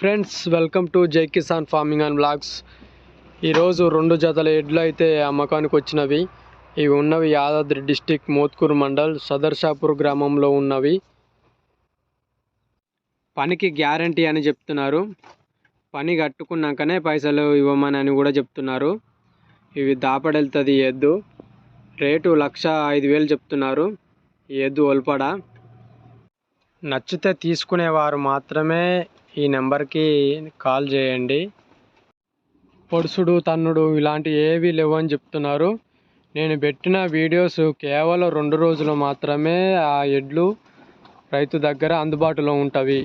Friends welcome to జై Kisan farming and blogs ఈరోజు రెండు జతల ఎడ్లు అయితే అమ్మకానికి వచ్చినవి. ఇవి ఉన్నవి యాదాద్రి డిస్టిక్ మోత్కూరు మండల్ సదర్షాపూర్ గ్రామంలో ఉన్నవి. పనికి గ్యారంటీ అని చెప్తున్నారు. పని కట్టుకున్నాకనే పైసలు ఇవ్వమని అని కూడా చెప్తున్నారు. ఇవి దాపడెళ్తుంది ఎద్దు. రేటు లక్ష ఐదు వేలు చెప్తున్నారు. ఈ ఎద్దు ఒల్పడ? నచ్చితే తీసుకునేవారు మాత్రమే ఈ నెంబర్కి కాల్ చేయండి. పొడుసుడు తన్నుడు ఇలాంటి ఏవి లేవు అని చెప్తున్నారు. నేను పెట్టిన వీడియోస్ కేవలం రెండు రోజులు మాత్రమే ఆ ఎడ్లు రైతు దగ్గర అందుబాటులో ఉంటవి.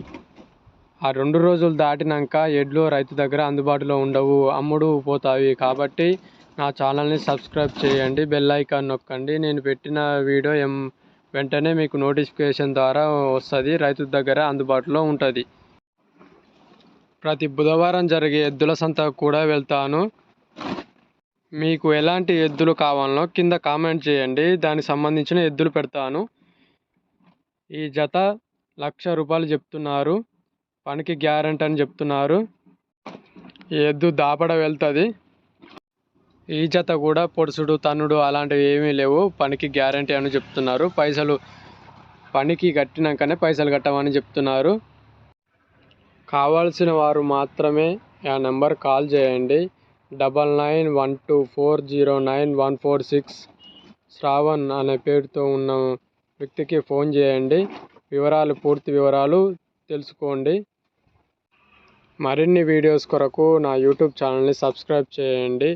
ఆ రెండు రోజులు దాటినాక ఎడ్లు రైతు దగ్గర అందుబాటులో ఉండవు అమ్ముడు పోతాయి. కాబట్టి నా ఛానల్ని సబ్స్క్రైబ్ చేయండి బెల్ ఐకాన్ నొక్కండి. నేను పెట్టిన వీడియో ఎం వెంటనే మీకు నోటిఫికేషన్ ద్వారా వస్తుంది రైతు దగ్గర అందుబాటులో ఉంటుంది. ప్రతి బుధవారం జరిగే ఎద్దుల సంతకు కూడా వెళ్తాను. మీకు ఎలాంటి ఎద్దులు కావాలనో కింద కామెంట్ చేయండి. దానికి సంబంధించిన ఎద్దులు పెడతాను. ఈ జత లక్ష రూపాయలు చెప్తున్నారు. పనికి గ్యారెంటీ అని చెప్తున్నారు. ఈ ఎద్దు దాపడ వెళ్తుంది. ఈ జత కూడా పొడుసుడు తన్నుడు అలాంటివి ఏమీ లేవు. పనికి గ్యారంటీ అని చెప్తున్నారు. పైసలు పనికి కట్టినాకనే పైసలు కట్టమని చెప్తున్నారు. కావాల్సిన వారు మాత్రమే ఆ నెంబర్ కాల్ చేయండి. Double nine one two four zero nine one four six Shravan అనే పేరుతో ఉన్న వ్యక్తికి ఫోన్ చేయండి. వివరాలు పూర్తి వివరాలు తెలుసుకోండి. మరిన్ని వీడియోస్ కొరకు నా యూట్యూబ్ ఛానల్ని సబ్స్క్రైబ్ చేయండి.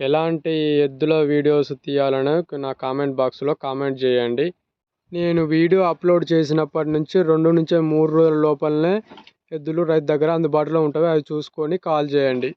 ఎలాంటి ఎద్దుల వీడియోస్ తీయాలని నా కామెంట్ బాక్స్లో కామెంట్ చేయండి. నేను వీడియో అప్లోడ్ చేసినప్పటి నుంచి రెండు నుంచి మూడు రోజుల లోపలనే ఎద్దులు రైతు దగ్గర అందుబాటులో ఉంటాయి అవి చూసుకొని కాల్ చేయండి.